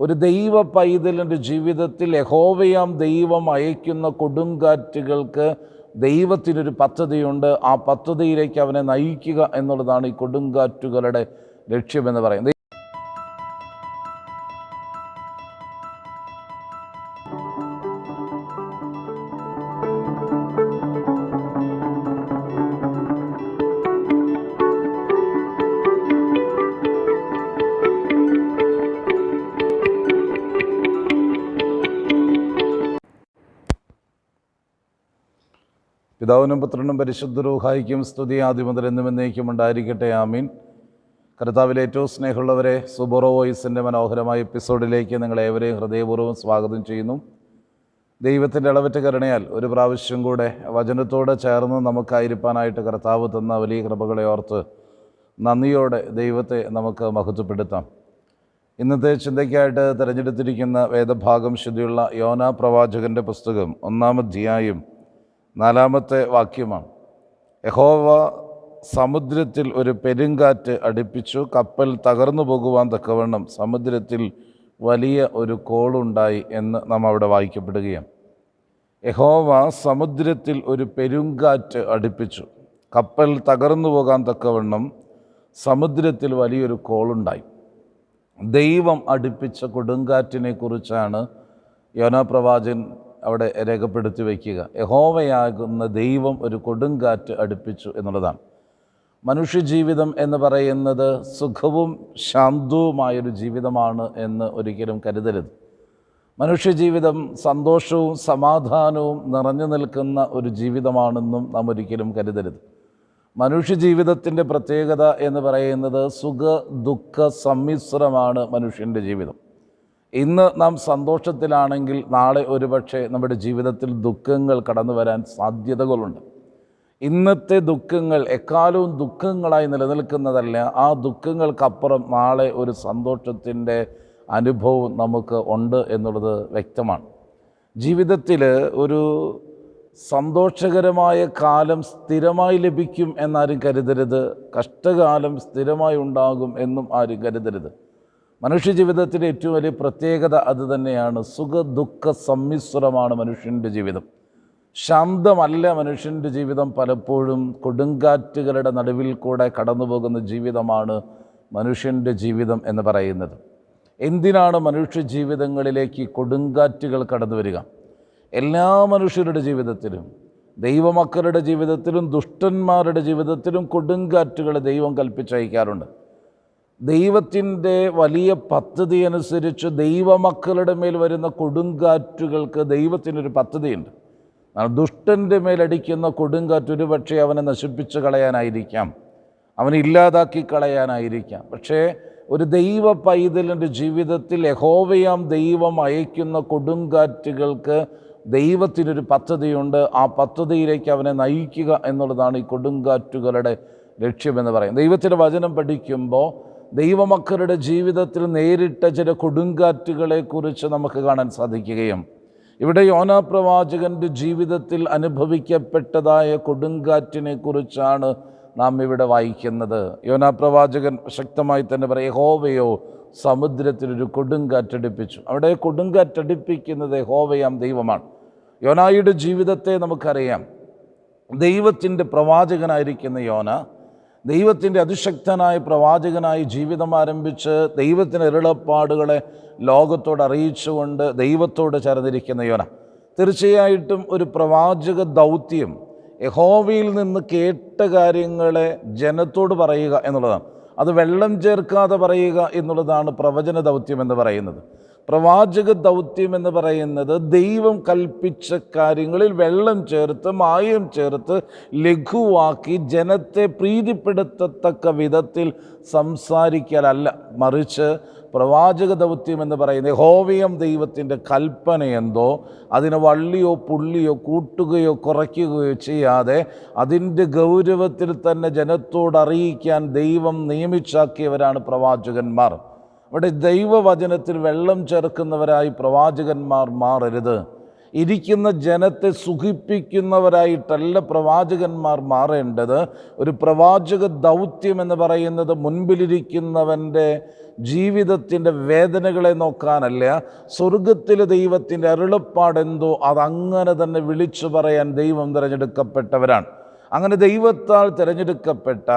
ഒരു ദൈവ പൈതലിന്റെ ജീവിതത്തിൽ യഹോവയാം ദൈവം അയക്കുന്ന കൊടുങ്കാറ്റുകൾക്ക് ദൈവത്തിനൊരു പദ്ധതിയുണ്ട്. ആ പദ്ധതിയിലേക്ക് അവനെ നയിക്കുക എന്നുള്ളതാണ് ഈ കൊടുങ്കാറ്റുകളുടെ ലക്ഷ്യമെന്ന് പറയുന്നത്. പിതാവിനും പുത്രനും പരിശുദ്ധ രൂഹായിക്കും സ്തുതി ആദ്യം മുതൽ എന്നും എന്നേക്കും ഉണ്ടായിരിക്കട്ടെ. ആമീൻ. കർത്താവിലെ ഏറ്റവും സ്നേഹമുള്ളവരെ സുബോറോ വോയിസിന്റെ മനോഹരമായ എപ്പിസോഡിലേക്ക് നിങ്ങളെ ഏവരെയും ഹൃദയപൂർവം സ്വാഗതം ചെയ്യുന്നു. ദൈവത്തിന്റെ ഇളവറ്റ കരുണയാൽ ഒരു പ്രാവശ്യം കൂടെ വചനത്തോട് ചേർന്ന് നമുക്കായിരിക്കാനായിട്ട് കർത്താവ് തന്ന വലിയ കൃപകളെ ഓർത്ത് നന്ദിയോടെ ദൈവത്തെ നമുക്ക് മഹത്വപ്പെടുത്താം. ഇന്നത്തെ ചിന്തയ്ക്കായിട്ട് തിരഞ്ഞെടുത്തിരിക്കുന്ന വേദഭാഗം ശുദ്ധിയുള്ള യോന പ്രവാചകന്റെ പുസ്തകം ഒന്നാം നാലാമത്തെ വാക്യമാണ്. യഹോവ സമുദ്രത്തിൽ ഒരു പെരുങ്കാറ്റ് അടുപ്പിച്ചു കപ്പൽ തകർന്നു പോകുവാൻ തക്കവണ്ണം സമുദ്രത്തിൽ വലിയ ഒരു കോളുണ്ടായി എന്ന് നാം അവിടെ വായിക്കപ്പെടുകയാണ്. യഹോവ സമുദ്രത്തിൽ ഒരു പെരുങ്കാറ്റ് അടുപ്പിച്ചു കപ്പൽ തകർന്നു പോകാൻ തക്കവണ്ണം സമുദ്രത്തിൽ വലിയൊരു കോളുണ്ടായി. ദൈവം അടുപ്പിച്ച കൊടുങ്കാറ്റിനെ കുറിച്ചാണ് യോനാപ്രവാചൻ അവിടെ രേഖപ്പെടുത്തി വയ്ക്കുക. യഹോവയാകുന്ന ദൈവം ഒരു കൊടുങ്കാറ്റ് അടുപ്പിച്ചു എന്നുള്ളതാണ്. മനുഷ്യജീവിതം എന്ന് പറയുന്നത് സുഖവും ശാന്തവുമായൊരു ജീവിതമാണ് എന്ന് ഒരിക്കലും കരുതരുത്. മനുഷ്യജീവിതം സന്തോഷവും സമാധാനവും നിറഞ്ഞു നിൽക്കുന്ന ഒരു ജീവിതമാണെന്നും നാം ഒരിക്കലും കരുതരുത്. മനുഷ്യജീവിതത്തിന്റെ പ്രത്യേകത എന്ന് പറയുന്നത് സുഖ ദുഃഖ സമ്മിശ്രമാണ് മനുഷ്യന്റെ ജീവിതം. ഇന്ന് നാം സന്തോഷത്തിലാണെങ്കിൽ നാളെ ഒരുപക്ഷെ നമ്മുടെ ജീവിതത്തിൽ ദുഃഖങ്ങൾ കടന്നു വരാൻ സാധ്യതകളുണ്ട്. ഇന്നത്തെ ദുഃഖങ്ങൾ എക്കാലവും ദുഃഖങ്ങളായി നിലനിൽക്കുന്നതല്ല ആ ദുഃഖങ്ങൾക്കപ്പുറം നാളെ ഒരു സന്തോഷത്തിന്റെ അനുഭവം നമുക്ക് ഉണ്ട് എന്നുള്ളത് വ്യക്തമാണ്. ജീവിതത്തിൽ ഒരു സന്തോഷകരമായ കാലം സ്ഥിരമായി ലഭിക്കും എന്നാരും കരുതരുത് കഷ്ടകാലം സ്ഥിരമായി ഉണ്ടാകും എന്നും ആരും കരുതരുത്. മനുഷ്യജീവിതത്തിന്റെ ഏറ്റവും വലിയ പ്രത്യേകത അത് തന്നെയാണ്. സുഖ ദുഃഖ സമ്മിശ്രമാണ് മനുഷ്യന്റെ ജീവിതം. ശാന്തമല്ല മനുഷ്യന്റെ ജീവിതം പലപ്പോഴും കൊടുങ്കാറ്റുകളുടെ നടുവിൽ കൂടെ കടന്നു പോകുന്ന ജീവിതമാണ് മനുഷ്യന്റെ ജീവിതം എന്ന് പറയുന്നത്. എന്തിനാണ് മനുഷ്യ ജീവിതങ്ങളിലേക്ക് കൊടുങ്കാറ്റുകൾ കടന്നു വരിക? എല്ലാ മനുഷ്യരുടെ ജീവിതത്തിലും ദൈവമക്കളുടെ ജീവിതത്തിലും ദുഷ്ടന്മാരുടെ ജീവിതത്തിലും കൊടുങ്കാറ്റുകൾ ദൈവം കൽപ്പിച്ചയക്കാറുണ്ട്. ദൈവത്തിന്റെ വലിയ പദ്ധതി അനുസരിച്ച് ദൈവമക്കളുടെ മേൽ വരുന്ന കൊടുങ്കാറ്റുകൾക്ക് ദൈവത്തിനൊരു പദ്ധതിയുണ്ട്. ദുഷ്ടന്റെ മേലടിക്കുന്ന കൊടുങ്കാറ്റ് ഒരു പക്ഷേ അവനെ നശിപ്പിച്ച് കളയാനായിരിക്കാം. അവനെ ഇല്ലാതാക്കി കളയാനായിരിക്കാം. പക്ഷേ ഒരു ദൈവ പൈതലിന്റെ ജീവിതത്തിൽ യഹോവയാം ദൈവം അയക്കുന്ന കൊടുങ്കാറ്റുകൾക്ക് ദൈവത്തിനൊരു പദ്ധതിയുണ്ട്. ആ പദ്ധതിയിലേക്ക് അവനെ നയിക്കുക എന്നുള്ളതാണ് ഈ കൊടുങ്കാറ്റുകളുടെ ലക്ഷ്യമെന്ന് പറയും ദൈവത്തിന്റെ വചനം പഠിക്കുമ്പോൾ ദൈവമക്കളുടെ ജീവിതത്തിൽ നേരിട്ട ചില കൊടുങ്കാറ്റുകളെക്കുറിച്ച് നമുക്ക് കാണാൻ സാധിക്കുകയും ഇവിടെ യോനാ പ്രവാചകന്റെ ജീവിതത്തിൽ അനുഭവിക്കപ്പെട്ടതായ കൊടുങ്കാറ്റിനെ കുറിച്ചാണ് നാം ഇവിടെ വായിക്കുന്നത്. യോനാ പ്രവാചകൻ ശക്തമായി തന്നെ പറയും ഹോവയോ സമുദ്രത്തിലൊരു കൊടുങ്കാറ്റടിപ്പിച്ചു. അവിടെ കൊടുങ്കാറ്റടിപ്പിക്കുന്നത് ഹോവയാം ദൈവമാണ്. യോനായുടെ ജീവിതത്തെ നമുക്കറിയാം. ദൈവത്തിന്റെ പ്രവാചകനായിരിക്കുന്ന യോന ദൈവത്തിന്റെ അതിശക്തനായ പ്രവാചകനായി ജീവിതം ആരംഭിച്ച് ദൈവത്തിന്റെ ഇരളപ്പാടുകളെ ലോകത്തോട് അറിയിച്ചുകൊണ്ട് ദൈവത്തോട് ചേർന്നിരിക്കുന്ന യോന. തീർച്ചയായിട്ടും ഒരു പ്രവാചക ദൗത്യം യഹോവയിൽ നിന്ന് കേട്ട കാര്യങ്ങളെ ജനത്തോട് പറയുക എന്നുള്ളതാണ്. അത് വെള്ളം ചേർക്കാതെ പറയുക എന്നുള്ളതാണ് പ്രവചന ദൗത്യം എന്ന് പറയുന്നത്. പ്രവാചക ദൗത്യം എന്ന് പറയുന്നത് ദൈവം കൽപ്പിച്ച കാര്യങ്ങളിൽ വെള്ളം ചേർത്ത് മായം ചേർത്ത് ലഘുവാക്കി ജനത്തെ പ്രീതിപ്പെടുത്തത്തക്ക വിധത്തിൽ സംസാരിക്കലല്ല. മറിച്ച് പ്രവാചക ദൗത്യം എന്ന് പറയുന്നത് ഹോവിയം ദൈവത്തിന്റെ കൽപ്പന എന്തോ അതിന് വള്ളിയോ പുള്ളിയോ കൂട്ടുകയോ കുറയ്ക്കുകയോ ചെയ്യാതെ അതിന്റെ ഗൗരവത്തിൽ തന്നെ ജനത്തോട് അറിയിക്കാൻ ദൈവം നിയമിച്ചാക്കിയവരാണ് പ്രവാചകന്മാർ. അവിടെ ദൈവവചനത്തിൽ വെള്ളം ചേർക്കുന്നവരായി പ്രവാചകന്മാർ മാറരുത്. ഇരിക്കുന്ന ജനത്തെ സുഖിപ്പിക്കുന്നവരായിട്ടല്ല പ്രവാചകന്മാർ മാറേണ്ടത്. ഒരു പ്രവാചക ദൗത്യം എന്ന് പറയുന്നത് മുൻപിലിരിക്കുന്നവന്റെ ജീവിതത്തിന്റെ വേദനകളെ നോക്കാനല്ല സ്വർഗത്തിലെ ദൈവത്തിന്റെ അരുളപ്പാടെന്തോ അതങ്ങനെ തന്നെ വിളിച്ചു പറയാൻ ദൈവം തിരഞ്ഞെടുക്കപ്പെട്ടവരാണ്. അങ്ങനെ ദൈവത്താൽ തിരഞ്ഞെടുക്കപ്പെട്ട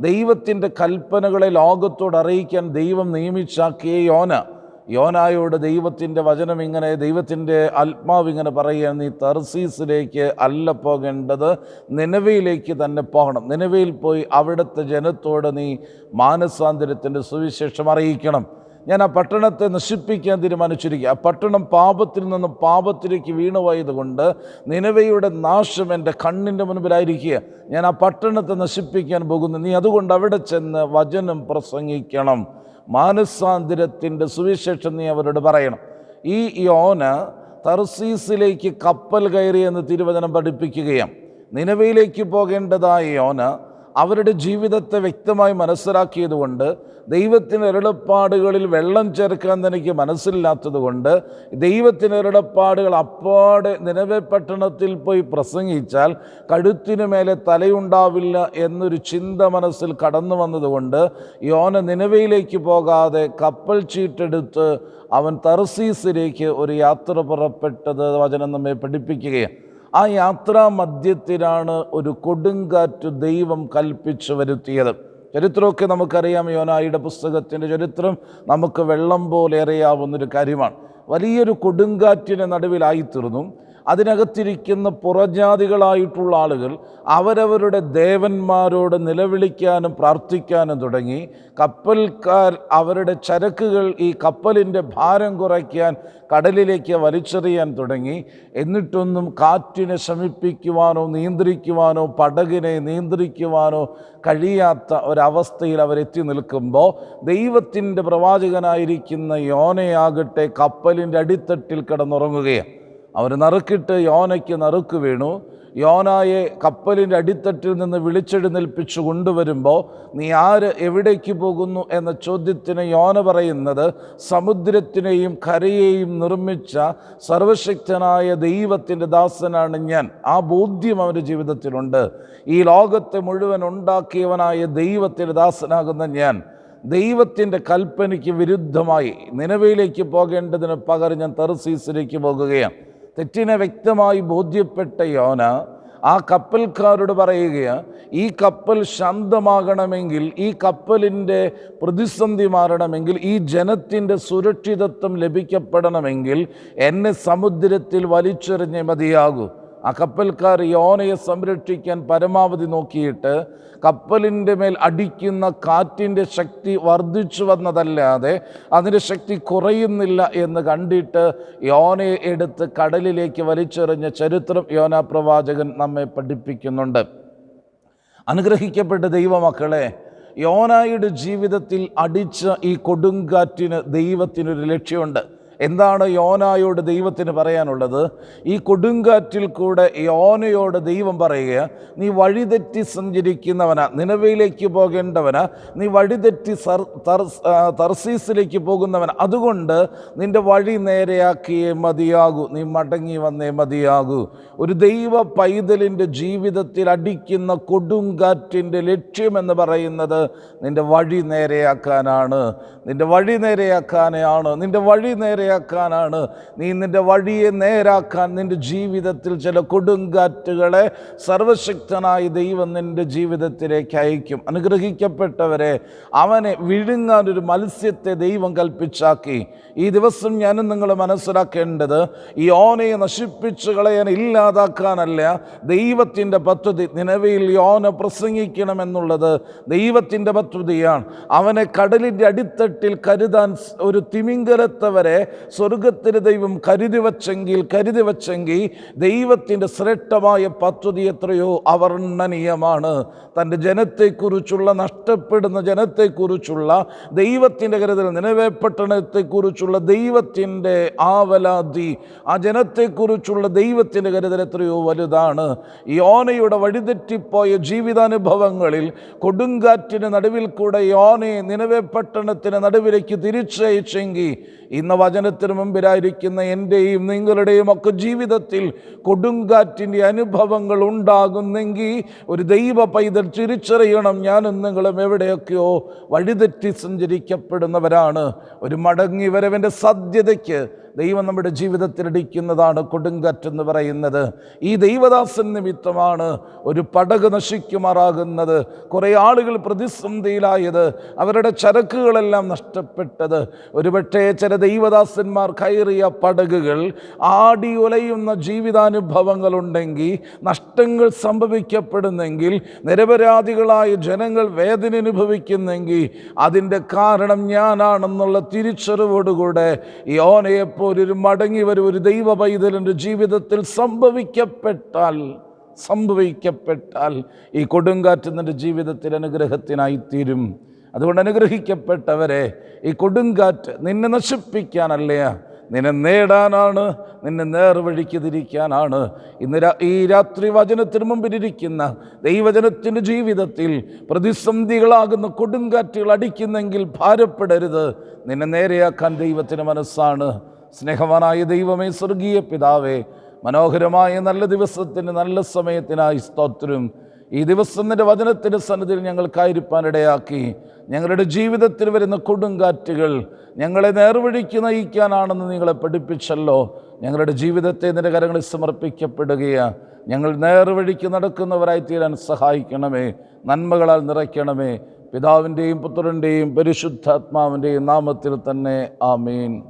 ദൈവത്തിന്റെ കൽപ്പനകളെ ലോകത്തോട് അറിയിക്കാൻ ദൈവം നിയമിച്ചാക്കിയ യോന. യോനായോട് ദൈവത്തിന്റെ വചനം ഇങ്ങനെ ദൈവത്തിന്റെ ആത്മാവ് ഇങ്ങനെ പറയുക നീ തർസീസിലേക്ക് അല്ല പോകേണ്ടത് നിലവയിലേക്ക് തന്നെ പോകണം. നിലവയിൽ പോയി അവിടുത്തെ ജനത്തോട് നീ മാനസാന്തരത്തിന്റെ സുവിശേഷം അറിയിക്കണം. ഞാൻ ആ പട്ടണത്തെ നശിപ്പിക്കാൻ തീരുമാനിച്ചിരിക്കുക. ആ പട്ടണം പാപത്തിൽ നിന്നും പാപത്തിലേക്ക് വീണുപോയതുകൊണ്ട് നിലവയുടെ നാശം എന്റെ കണ്ണിന്റെ മുൻപിലായിരിക്കുക. ഞാൻ ആ പട്ടണത്തെ നശിപ്പിക്കാൻ പോകുന്നു. നീ അതുകൊണ്ട് അവിടെ ചെന്ന് വചനം പ്രസംഗിക്കണം. മാനസാന്തരത്തിന്റെ സുവിശേഷം നീ അവരോട് പറയണം. ഈ യോന തർസീസിലേക്ക് കപ്പൽ കയറി എന്ന് തിരുവചനം പഠിപ്പിക്കുകയാണ്. നിലവയിലേക്ക് പോകേണ്ടതായ യോന അവരുടെ ജീവിതത്തെ വ്യക്തമായി മനസ്സിലാക്കിയതുകൊണ്ട് ദൈവത്തിന് ഇരളപ്പാടുകളിൽ വെള്ളം ചേർക്കാൻ തനിക്ക് മനസ്സില്ലാത്തതുകൊണ്ട് ദൈവത്തിന് ഇരളപ്പാടുകൾ അപ്പാടെ നിലവെ പട്ടണത്തിൽ പോയി പ്രസംഗിച്ചാൽ കഴുത്തിനു മേലെ തലയുണ്ടാവില്ല എന്നൊരു ചിന്ത മനസ്സിൽ കടന്നു വന്നതുകൊണ്ട് യോന നിലവയിലേക്ക് പോകാതെ കപ്പൽ ചീട്ടെടുത്ത് അവൻ തർസീസിലേക്ക് ഒരു യാത്ര പുറപ്പെട്ടത് വചനം നമ്മെ പഠിപ്പിക്കുകയാണ്. ആ യാത്രാ മധ്യത്തിലാണ് ഒരു കൊടുങ്കാറ്റ് ദൈവം കൽപ്പിച്ചു വരുത്തിയത്. ചരിത്രമൊക്കെ നമുക്കറിയാം യോനായുടെ പുസ്തകത്തിന്റെ ചരിത്രം നമുക്ക് വെള്ളം പോലെ അറിയാവുന്നൊരു കാര്യമാണ്. വലിയൊരു കൊടുങ്കാറ്റിന് നടുവിലായിത്തീർന്നു. അതിനകത്തിരിക്കുന്ന പുറജാതികളായിട്ടുള്ള ആളുകൾ അവരവരുടെ ദേവന്മാരോട് നിലവിളിക്കാനും പ്രാർത്ഥിക്കാനും തുടങ്ങി കപ്പൽക്കാർ അവരുടെ ചരക്കുകൾ ഈ കപ്പലിന്റെ ഭാരം കുറയ്ക്കാൻ കടലിലേക്ക് വലിച്ചെറിയാൻ തുടങ്ങി. എന്നിട്ടൊന്നും കാറ്റിനെ ശമിപ്പിക്കുവാനോ നിയന്ത്രിക്കുവാനോ പടകിനെ നിയന്ത്രിക്കുവാനോ കഴിയാത്ത ഒരവസ്ഥയിൽ അവരെത്തി നിൽക്കുമ്പോൾ ദൈവത്തിന്റെ പ്രവാചകനായിരിക്കുന്ന യോനയാകട്ടെ കപ്പലിന്റെ അടിത്തട്ടിൽ കിടന്നുറങ്ങുകയാണ്. അവർ നറുക്കിട്ട് യോനയ്ക്ക് നറുക്ക് വീണു. യോനായെ കപ്പലിന്റെ അടിത്തട്ടിൽ നിന്ന് വിളിച്ചെഴുന്നേൽപ്പിച്ചു കൊണ്ടുവരുമ്പോൾ നീ ആര്? എവിടേക്ക് പോകുന്നു? എന്ന ചോദ്യത്തിന് യോന പറയുന്നത് സമുദ്രത്തിനെയും കരയെയും നിർമ്മിച്ച സർവശക്തനായ ദൈവത്തിന്റെ ദാസനാണ് ഞാൻ. ആ ബോധ്യം അവന്റെ ജീവിതത്തിലുണ്ട്. ഈ ലോകത്തെ മുഴുവൻ ഉണ്ടാക്കിയവനായ ദൈവത്തിന്റെ ദാസനാകുന്ന ഞാൻ. ദൈവത്തിന്റെ കൽപ്പനയ്ക്ക് വിരുദ്ധമായി നിലവിലേക്ക് പോകേണ്ടതിന് പകരം ഞാൻ തെർസീസിലേക്ക് പോകുകയാണ്. തെറ്റിനെ വ്യക്തമായി ബോധ്യപ്പെട്ട യോന ആ കപ്പൽക്കാരോട് പറയുകയാണ് ഈ കപ്പൽ ശാന്തമാകണമെങ്കിൽ ഈ കപ്പലിന്റെ പ്രതിസന്ധി മാറണമെങ്കിൽ ഈ ജനത്തിന്റെ സുരക്ഷിതത്വം ലഭിക്കപ്പെടണമെങ്കിൽ എന്നെ സമുദ്രത്തിൽ വലിച്ചെറിഞ്ഞേ മതിയാകൂ. ആ കപ്പൽക്കാർ യോനയെ സംരക്ഷിക്കാൻ പരമാവധി നോക്കിയിട്ട് കപ്പലിന്റെ മേൽ അടിക്കുന്ന കാറ്റിന്റെ ശക്തി വർദ്ധിച്ചു വന്നതല്ലാതെ അതിന്റെ ശക്തി കുറയുന്നില്ല എന്ന് കണ്ടിട്ട് യോനയെ എടുത്ത് കടലിലേക്ക് വലിച്ചെറിഞ്ഞ ചരിത്രം യോന പ്രവാചകൻ നമ്മെ പഠിപ്പിക്കുന്നുണ്ട്. അനുഗ്രഹിക്കപ്പെട്ട ദൈവമക്കളെ യോനായുടെ ജീവിതത്തിൽ അടിച്ച ഈ കൊടുങ്കാറ്റിന് ദൈവത്തിനൊരു ലക്ഷ്യമുണ്ട്. എന്താണ് യോനായോട് ദൈവത്തിന് പറയാനുള്ളത്? ഈ കൊടുങ്കാറ്റിൽ കൂടെ യോനയോട് ദൈവം പറയുക നീ വഴിതെറ്റി സഞ്ചരിക്കുന്നവന നിലവിലേക്ക് പോകേണ്ടവന നീ വഴിതെറ്റി തർസീസിലേക്ക് പോകുന്നവൻ അതുകൊണ്ട് നിന്റെ വഴി നേരെയാക്കിയേ മതിയാകൂ നീ മടങ്ങി വന്നേ മതിയാകൂ. ഒരു ദൈവ പൈതലിന്റെ ജീവിതത്തിൽ അടിക്കുന്ന കൊടുങ്കാറ്റിന്റെ ലക്ഷ്യമെന്ന് പറയുന്നത് നിന്റെ വഴി നേരെയാക്കാനാണ്. നിന്റെ വഴി നേരെയാക്കാനാണ് നിന്റെ വഴി നേരെയാക്കാനാണ് നീ നിന്റെ വഴിയെ നേരാക്കാൻ നിന്റെ ജീവിതത്തിൽ ചില കൊടുങ്കാറ്റുകളെ സർവശക്തനായ ദൈവം നിന്റെ ജീവിതത്തിലേക്ക് അയക്കും. അനുഗ്രഹിക്കപ്പെട്ടവരെ അവനെ വിഴുങ്ങാൻ ഒരു മത്സ്യത്തെ ദൈവം കൽപ്പിച്ചാക്കി. ഈ ദിവസം ഞാനും നിങ്ങൾ മനസ്സിലാക്കേണ്ടത് ഈ ഓനയെ നശിപ്പിച്ചു കളയാൻ ഇല്ലാതാക്കാനല്ല ദൈവത്തിന്റെ പദ്ധതി നിലവിൽ യോന പ്രസംഗിക്കണമെന്നുള്ളത് ദൈവത്തിന്റെ പദ്ധതിയാണ്. അവനെ കടലിന്റെ അടിത്തട്ടിൽ കരുതാൻ ഒരു തിമിംഗലത്തെ വരെ സ്വർഗത്തിന് ദൈവം കരുതി വച്ചെങ്കിൽ കരുതി വച്ചെങ്കിൽ ദൈവത്തിന്റെ ശ്രേഷ്ഠമായ പദ്ധതി എത്രയോ അവർണനീയമാണ്. തന്റെ ജനത്തെക്കുറിച്ചുള്ള നഷ്ടപ്പെടുന്ന ജനത്തെക്കുറിച്ചുള്ള ദൈവത്തിന്റെ കരുതൽ നിലവേപ്പട്ടണത്തെക്കുറിച്ചുള്ള ദൈവത്തിന്റെ ആവലാതി ആ ജനത്തെക്കുറിച്ചുള്ള ദൈവത്തിന്റെ കരുതൽ എത്രയോ വലുതാണ്. യോനയുടെ വഴിതെറ്റിപ്പോയ ജീവിതാനുഭവങ്ങളിൽ കൊടുങ്കാറ്റിന് നടുവിൽ കൂടെ യോനയെ നിലവേ പട്ടണത്തിന് നടുവിലേക്ക് തിരിച്ചയച്ചെങ്കിൽ ഇന്ന് വചനത്തിന് മുമ്പിലായിരിക്കുന്ന എന്റെയും നിങ്ങളുടെയും ഒക്കെ ജീവിതത്തിൽ കൊടുങ്കാറ്റിന്റെ അനുഭവങ്ങൾ ഉണ്ടാകുന്നെങ്കിൽ ഒരു ദൈവ പൈതൽ തിരിച്ചറിയണം. ഞാനും നിങ്ങളും എവിടെയൊക്കെയോ വഴിതെറ്റി സഞ്ചരിക്കപ്പെടുന്നവരാണ്. ഒരു മടങ്ങി വരവിന്റെ സാധ്യതയ്ക്ക് ദൈവം നമ്മുടെ ജീവിതത്തിൽ ഇടിക്കുന്നതാണ് കൊടുങ്കാറ്റെന്ന് പറയുന്നത്. ഈ ദൈവദാസൻ നിമിത്തമാണ് ഒരു പടക് നശിക്കുമാറാകുന്നത്. കുറേ ആളുകൾ പ്രതിസന്ധിയിലായത്. അവരുടെ ചരക്കുകളെല്ലാം നഷ്ടപ്പെട്ടത്. ഒരുപക്ഷേ ചില ദൈവദാസന്മാർ കയറിയ പടകുകൾ ആടി ഉലയുന്ന ജീവിതാനുഭവങ്ങളുണ്ടെങ്കിൽ നഷ്ടങ്ങൾ സംഭവിക്കപ്പെടുന്നെങ്കിൽ നിരപരാധികളായ ജനങ്ങൾ വേദന അനുഭവിക്കുന്നെങ്കിൽ അതിന്റെ കാരണം ഞാനാണെന്നുള്ള തിരിച്ചറിവോടുകൂടെ യോനയെപ്പോലൊരു മടങ്ങി വരും ഒരു ദൈവ പൈതലിന്റെ ജീവിതത്തിൽ സംഭവിക്കപ്പെട്ടാൽ സംഭവിക്കപ്പെട്ടാൽ ഈ കൊടുങ്കാറ്റ് നിന്റെ ജീവിതത്തിൽ അനുഗ്രഹത്തിനായിത്തീരും അതുകൊണ്ട് അനുഗ്രഹിക്കപ്പെട്ടവരെ ഈ കൊടുങ്കാറ്റ് നിന്നെ നശിപ്പിക്കാനല്ല? നിന്നെ നേടാനാണ് നിന്നെ നേർവഴിക്ക് തിരിക്കാനാണ്. ഇന്ന് ഈ രാത്രി വചനത്തിന് മുമ്പിലിരിക്കുന്ന ദൈവജനത്തിന്റെ ജീവിതത്തിൽ പ്രതിസന്ധികളാകുന്ന കൊടുങ്കാറ്റുകൾ അടിക്കുന്നെങ്കിൽ ഭാരപ്പെടരുത്. നിന്നെ നേരെയാക്കാൻ ദൈവത്തിന് മനസ്സാണ്. സ്നേഹവാനായ ദൈവമേ സ്വർഗീയ പിതാവേ മനോഹരമായ നല്ല ദിവസത്തിന് നല്ല സമയത്തിനായി സ്തോത്രം. ഈ ദിവസം നിന്റെ വചനത്തിന്റെ സന്നിധിയിൽ ഞങ്ങൾക്കായിരിക്കാൻ ഇടയാക്കി ഞങ്ങളുടെ ജീവിതത്തിൽ വരുന്ന കൊടുങ്കാറ്റുകൾ ഞങ്ങളെ നേർവഴിക്ക് നയിക്കാനാണെന്ന് നിങ്ങളെ പഠിപ്പിച്ചല്ലോ. ഞങ്ങളുടെ ജീവിതത്തെ നിന്റെ കരങ്ങളിൽ സമർപ്പിക്കപ്പെടുകയാണ് ഞങ്ങൾ നേർവഴിക്ക് നടക്കുന്നവരായി തീരാൻ സഹായിക്കണമേ നന്മകളാൽ നിറയ്ക്കണമേ. പിതാവിന്റെയും പുത്രന്റെയും പരിശുദ്ധാത്മാവിന്റെയും നാമത്തിൽ തന്നെ ആമീൻ.